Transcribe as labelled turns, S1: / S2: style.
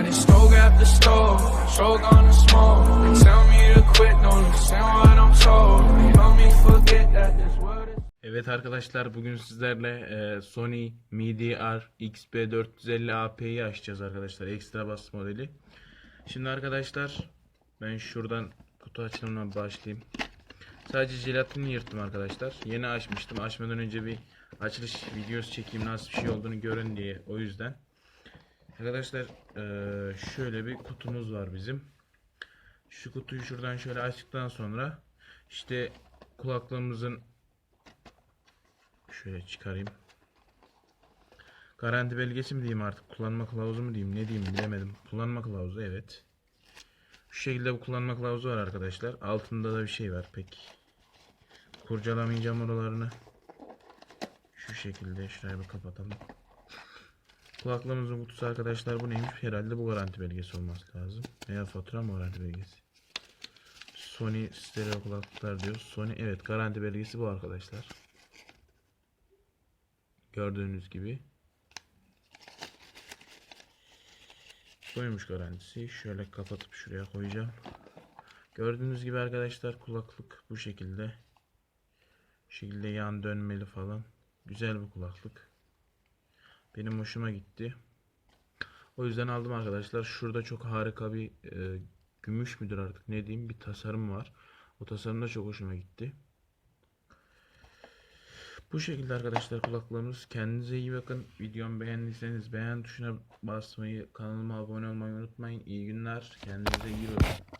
S1: I just the stove, choke on the smoke. Tell me to quit, don't listen what I'm told. Help me forget that this world is.
S2: Evet arkadaşlar bugün sizlerle e, Sony MIDI-R XB450 AP'yi açacağız arkadaşlar. Ekstra bas modeli. Şimdi arkadaşlar ben şuradan kutu açılımına başlayayım. Sadece jelatini yırttım arkadaşlar. Yeni açmıştım. Açmadan önce bir açılış videosu çekeyim nasıl bir şey olduğunu görün diye. O yüzden. Arkadaşlar e, şöyle bir kutumuz var bizim. Şu kutuyu şuradan şöyle açtıktan sonra işte kulaklığımızın Şöyle çıkarayım. Garanti belgesi mi diyeyim artık? Kullanma kılavuzu mu diyeyim? Ne diyeyim bilemedim. Kullanma kılavuzu evet. Şu şekilde bu kullanma kılavuzu var arkadaşlar. Altında da bir şey var pek. Kurcalamayacağım oralarını. Şu şekilde şurayı bir kapatalım. Kulaklığımızın kutusu arkadaşlar bu neymiş? Herhalde bu garanti belgesi olması lazım. Veya fatura mı garanti belgesi? Sony stereo kulaklıklar diyor. Sony evet garanti belgesi bu arkadaşlar. Gördüğünüz gibi. Buymuş garantisi. Şöyle kapatıp şuraya koyacağım. Gördüğünüz gibi arkadaşlar kulaklık bu şekilde. Bu şekilde yan dönmeli falan. Güzel bir kulaklık. Benim hoşuma gitti. O yüzden aldım arkadaşlar. Şurada çok harika bir e, gümüş müdür artık ne diyeyim bir tasarım var. O tasarım da çok hoşuma gitti. Bu şekilde arkadaşlar kulaklarımız. Kendinize iyi bakın. Videomu beğendiyseniz beğen tuşuna basmayı, kanalıma abone olmayı unutmayın. İyi günler. Kendinize iyi bakın.